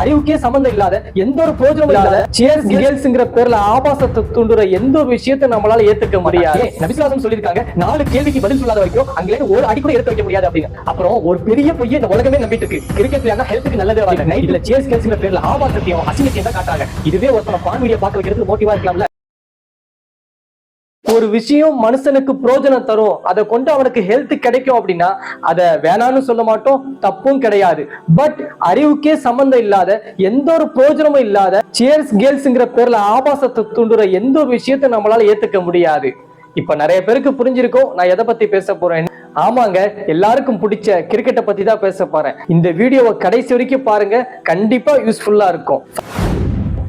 அறிவுக்கே சம்பந்தம் இல்லாத எந்த ஒரு பிரோஜனமும் இல்லாத சேர்ஸ் கேர்ள்ஸ்ங்கிற பேர்ல ஆபாசத்தை தூண்டுற எந்த ஒரு விஷயத்தை நம்மளால ஏத்துக்க முடியாது. நபிசுலாசம் சொல்லியிருக்காங்க நாலு கேள்விக்கு பதில் சொல்லாத வரைக்கும் அங்கே ஒரு அடி கூட எடுத்து வைக்க முடியாது அப்படின்னு. அப்புறம் ஒரு பெரிய பொய்யை இந்த உலகமே நம்பிட்டு இருக்கு. கிரிக்கெட் ஹெல்த்துக்கு நல்லது அப்படின்னு நைட்ல சேர்ஸ் கேர்ள்ஸ்ங்கிற பேர்ல ஆபாசத்தையும் அசிங்கத்தையும் தான் காட்டுறாங்க. இதுவே ஒருத்தன பான் வீடியோ பார்க்க வைக்கிறதுக்கு மோட்டிவா இருக்கலாம்ல. ஒரு விஷயம் மனுஷனுக்கு புரோஜனம் தரும். அதை கொண்டு அவனுக்கு ஹெல்த் கிடைக்கும் அப்படின்னா அதை வேணான்னு சொல்ல மாட்டோம். தப்பும் கிடையாது. பட் அறிவுக்கே சம்பந்தம் இல்லாத எந்த ஒரு புரோஜனமும் இல்லாத சேர்ஸ் கேர்ள்ஸ்ங்கிற பேர்ல ஆபாசத்தை தூண்டுற எந்த ஒரு விஷயத்தை நம்மளால ஏத்துக்க முடியாது. இப்ப நிறைய பேருக்கு புரிஞ்சிருக்கும். நான் எதை பத்தி பேச போறேன்? ஆமாங்க எல்லாருக்கும் பிடிச்ச கிரிக்கெட்டை பத்தி தான் பேச போறேன். இந்த வீடியோவை கடைசி வரைக்கும் பாருங்க. கண்டிப்பா யூஸ்ஃபுல்லா இருக்கும்.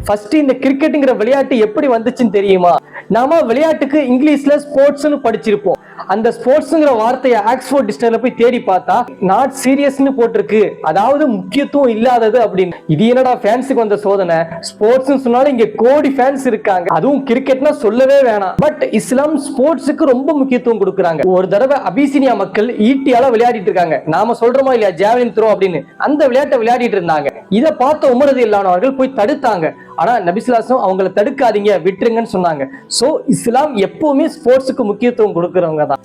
ஃபர்ஸ்ட் இந்த கிரிக்கெட்டுங்கிற விளையாட்டு எப்படி வந்துச்சுன்னு தெரியுமா? நாம விளையாட்டுக்கு இங்கிலீஷ்ல ஸ்போர்ட்ஸ்னு படிச்சிருப்போம். அந்த ஸ்போர்ட்ஸ்ங்கிற வார்த்தையை ஆக்ஸ்போர்ட் டிக்ஷனரியில போய் தேடி பார்த்தா நாட் சீரியஸ்னு போட்டிருக்கு. அதாவது முக்கியத்துவம் இல்லாதது அப்படின்னு. இது என்னடா ஃபேன்ஸுக்கு வந்த சோதனை? ஸ்போர்ட்ஸ்னு சொன்னாலும் இங்க கோடி ஃபேன்ஸ் இருக்காங்க. அதுவும் கிரிக்கெட்னா சொல்லவே வேணாம். பட் இஸ்லாம் ஸ்போர்ட்ஸுக்கு ரொம்ப முக்கியத்துவம் கொடுக்குறாங்க. ஒரு தடவை அபிசினியா மக்கள் ஈட்டியால விளையாடிட்டு இருக்காங்க. நாம சொல்றோமா இல்லையா? ஜாவலின் த்ரோ அப்படின்னு. அந்த விளையாட்டை விளையாடிட்டு இருந்தாங்க. இதை பார்த்த உமரது இல்லாதவர்கள் போய் தடுத்தாங்க. ஆனா நபிசுலாசம் அவங்கள தடுக்காதீங்க விட்டுருங்கன்னு சொன்னாங்க. சோ இஸ்லாம் எப்பவுமே ஸ்போர்ட்ஸுக்கு முக்கியத்துவம் கொடுக்குறவங்க தான்.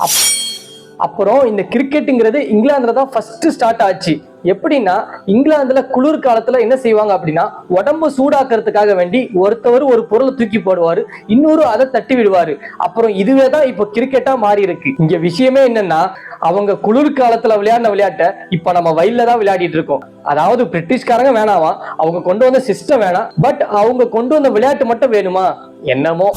அப்புறம் இந்த கிரிக்கெட்டுங்கிறது இங்கிலாந்துல தான் ஃபர்ஸ்ட் ஸ்டார்ட் ஆச்சு. எப்படின்னா இங்கிலாந்துல குளிர் காலத்துல என்ன செய்வாங்க அப்படின்னா உடம்பு சூடாக்குறதுக்காக வேண்டி ஒருத்தவர் ஒரு பொருளை தூக்கி போடுவாரு இன்னொரு அதை தட்டி விடுவாரு. அப்புறம் இதுவே தான் இப்போ கிரிக்கெட்டா மாறி இருக்கு. இங்க விஷயமே என்னன்னா அவங்க குளிர் காலத்துல விளையாடின விளையாட்டை இப்ப நம்ம வயல்ல தான் விளையாடிட்டு இருக்கோம். அதாவது பிரிட்டிஷ்காரங்க வேணாமா அவங்க கொண்டு வந்த சிஸ்டம் வேணாம் பட் அவங்க கொண்டு வந்த விளையாட்டு மட்டும் வேணுமா? என்னமோ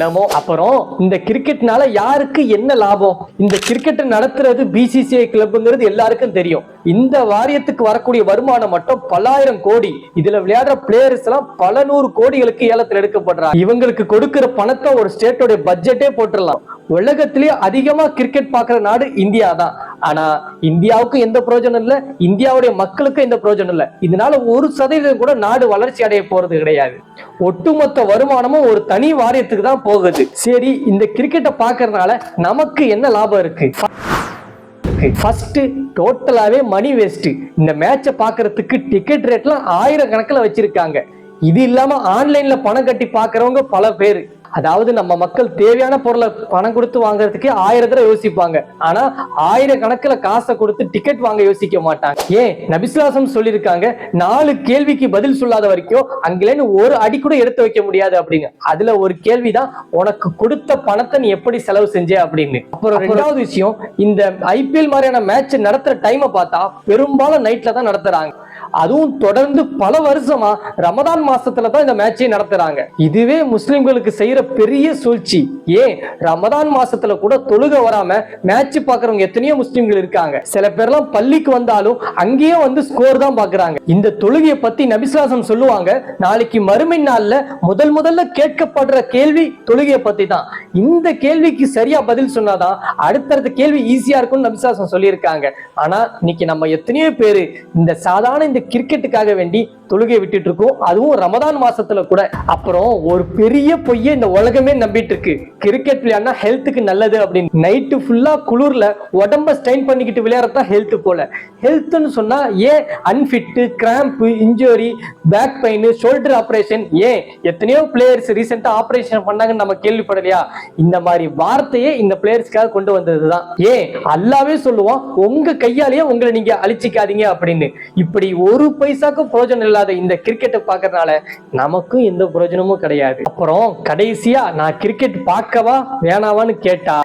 நம்ம என்னமோ அப்புறம் இந்த கிரிக்கெட்னால யாருக்கு என்ன லாபம்? இந்த கிரிக்கெட் நடத்துறது பிசிசிஐ கிளப்ங்கிறது எல்லாருக்கும் தெரியும். இந்த வாரியத்துக்கு வரக்கூடிய வருமானம் மட்டும் பல்லாயிரம் கோடி. இதுல விளையாடுற பிளேயர்ஸ் எல்லாம் பல நூறு கோடிகளுக்கு ஏலத்தில் எடுக்கப்படுறாங்க. இவங்களுக்கு கொடுக்கிற பணத்தை ஒரு ஸ்டேட்டோட பட்ஜெட்டே போட்டுடலாம். உலகத்திலேயே அதிகமா கிரிக்கெட் பார்க்குற நாடு இந்தியா தான் ஆனா இந்தியாவுக்கும் எந்த பிரயோஜனம் இல்ல இந்தியாவுடைய மக்களுக்கும் எந்த பிரயோஜனம் இல்ல. இதனால ஒரு சதவீதம் கூட நாடு வளர்ச்சி அடைய போறது கிடையாது. ஒட்டுமொத்த வருமானமும் ஒரு தனி வாரியத்துக்கு தான் போகுது. சரி இந்த கிரிக்கெட்டை பார்க்கறதுனால நமக்கு என்ன லாபம் இருக்கு? ஃபர்ஸ்ட் டோட்டலாவே மணி வேஸ்ட் இந்த மேட்சை பார்க்கறதுக்கு டிக்கெட் ரேட்லாம் ஆயிரம் வச்சிருக்காங்க. இது இல்லாம ஆன்லைன்ல பணம் கட்டி பார்க்கறவங்க பல பேர். அதாவது நம்ம மக்கள் தேவையான பொருளை பணம் கொடுத்து வாங்குறதுக்கே ஆயிரம் தடவை யோசிப்பாங்க. ஆனா ஆயிரம் கணக்குல காசை கொடுத்து டிக்கெட் வாங்க யோசிக்க மாட்டாங்க. ஏன்? நபிசுலாசம் சொல்லியிருக்காங்க நாலு கேள்விக்கு பதில் சொல்லாத வரைக்கும் அங்கிலேன்னு ஒரு அடி கூட எடுத்து வைக்க முடியாது அப்படின்னு. அதுல ஒரு கேள்விதான் உனக்கு கொடுத்த பணத்தை நீ எப்படி செலவு செஞ்ச அப்படின்னு. அப்புறம் ரெண்டாவது விஷயம் இந்த ஐபிஎல் மாதிரியான மேட்ச் நடத்துற டைமை பார்த்தா பெரும்பாலும் நைட்ல தான் நடத்துறாங்க. அதுவும் தொடர்ந்து பல வருஷமா ரமதான் மாசத்துல தான் இந்த மேட்சை நடத்துறாங்க. இதுவே முஸ்லிம்களுக்கு செய்யற பெரிய சூழ்ச்சி. ஏன்? ரமதான் மாசத்துல கூட தொழுக வராம மேட்ச் பாக்குறவங்க எத்தனையோ முஸ்லிம்கள் இருக்காங்க. சில பேர்லாம் பள்ளிக்கு வந்தாலும் அங்கேயே வந்து ஸ்கோர் தான் பாக்குறாங்க. இந்த தொழுகையை பத்தி நபிசுலாசம் சொல்லுவாங்க. நாளைக்கு மறுமை நாள்ல முதல் முதல்ல கேட்கப்படுற கேள்வி தொழுகையை பத்தி தான் இந்த கேள்விக்கு சரியா பதில் சொன்னாதான் அடுத்தடுத்த கேள்வி ஈஸியா இருக்கும்னு நபிசுலாசம் சொல்லியிருக்காங்க. ஆனா இன்னைக்கு நம்ம எத்தனையோ பேரு இந்த சாதாரண இந்த கிரிக்கெட்டுக்காக வேண்டி தொழுகை விட்டுட்டு இருக்கோம் அதுவும் ரமதான் மாசத்துல கூட. அப்புறம் ஒரு பெரிய பொய்யை இந்த உலகமே நம்பிட்டு இருக்கு கிரிக்கெட் விளையாடினா ஹெல்த்துக்கு நல்லது அப்படின்னு. நைட்டு ஃபுல்லா குளிர்ல உடம்ப ஸ்டைன் பண்ணிக்கிட்டு விளையாடுறதா ஹெல்த் போல. ஹெல்த்னு சொன்னா ஏன் unfit cramp injury back pain shoulder operation ஏன் எத்தனையோ பிளேயர்ஸ் ரீசெண்டா ஆப்ரேஷன் பண்ணாங்கன்னு நம்ம கேள்விப்படலையா? இந்த மாதிரி வார்த்தையே இந்த பிளேயர்ஸ்க்காக கொண்டு வந்ததுதான். ஏன் அல்லாவே சொல்லுவோம் உங்க கையாலேயே உங்களை நீங்க அழிச்சிக்காதீங்க அப்படின்னு. இப்படி ஒரு பைசாக்கும் பிரோஜனம் இல்லை. இல்லாத இந்த கிரிக்கெட்டை பார்க்கறதுனால நமக்கும் எந்த பிரயோஜனமும் கிடையாது. அப்புறம் கடைசியா நான் கிரிக்கெட் பார்க்கவா வேணாவான்னு கேட்டா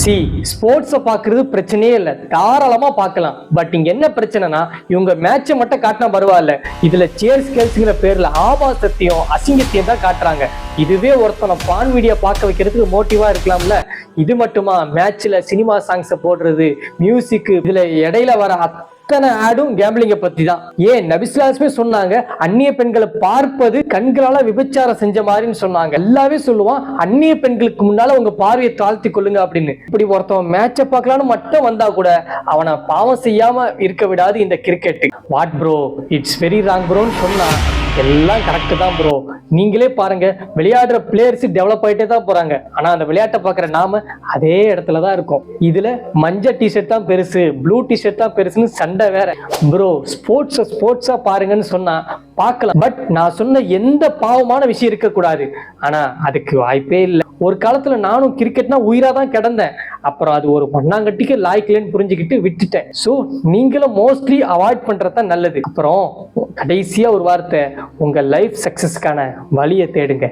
சி ஸ்போர்ட்ஸை பார்க்கறது பிரச்சனையே இல்லை. தாராளமா பார்க்கலாம். பட் இங்கே என்ன பிரச்சனைனா இவங்க மேட்சை மட்டும் காட்டினா பரவாயில்ல. இதுல சேர் ஸ்கேல்ஸ்ங்கிற பேர்ல ஆபாசத்தையும் அசிங்கத்தையும் தான் காட்டுறாங்க. இதுவே ஒருத்தனை பான் வீடியோ பார்க்க வைக்கிறதுக்கு மோட்டிவா இருக்கலாம்ல. இது மட்டுமா? மேட்ச்ல சினிமா சாங்ஸை போடுறது மியூசிக் இதுல இடையில வர அத்தனை ஆடும் கேம்பிளிங்கை பத்தி தான் ஏன் நபிஸ்லாஸ்மே சொன்னாங்க அந்நிய பெண்களை பார்ப்பது கண்களால விபச்சாரம் செஞ்ச மாதிரின்னு சொன்னாங்க. எல்லாமே சொல்லுவான் அந்நிய பெண்களுக்கு முன்னால உங்க பார்வையை தாழ்த்தி கொள்ளுங்க அப்படின்னு. இப்படி ஒருத்தவன் மேட்சை பார்க்கலான்னு மட்டும் வந்தா கூட அவனை பாவம் செய்யாம இருக்க விடாது இந்த cricket what bro it's very wrong ப்ரோன்னு சொன்னா எல்லாம் கரெக்ட் தான் ப்ரோ நீங்களே பாருங்க விளையாடுற பிளேயர்ஸ் டெவலப் ஆயிட்டே தான் போறாங்க. ஆனா அந்த விளையாட்டை பார்க்குற நாம அதே இடத்துல தான் இருக்கும். இதுல மஞ்சள் டிஷர்ட் தான் பெருசு ப்ளூ டிஷர்ட் தான் பெருசுன்னு சண்டை வேற. ப்ரோ ஸ்போர்ட்ஸை ஸ்போர்ட்ஸா பாருங்கன்னு சொன்னா பார்க்கலாம். பட் நான் சொன்ன எந்த பாவமான விஷயம் இருக்கக்கூடாது. ஆனா அதுக்கு வாய்ப்பே இல்லை. ஒரு காலத்துல நானும் கிரிக்கெட்னா உயிரா தான் கிடந்தேன். அப்புறம் அது ஒரு மண்ணாங்கட்டிக்கு லாய்க்கலன்னு புரிஞ்சுக்கிட்டு விட்டுட்டேன். ஸோ நீங்களும் மோஸ்ட்லி அவாய்ட் பண்றது தான் நல்லது. அப்புறம் கடைசியா ஒரு வார்த்தை உங்க லைஃப் சக்சஸ்க்கான வழியை தேடுங்க.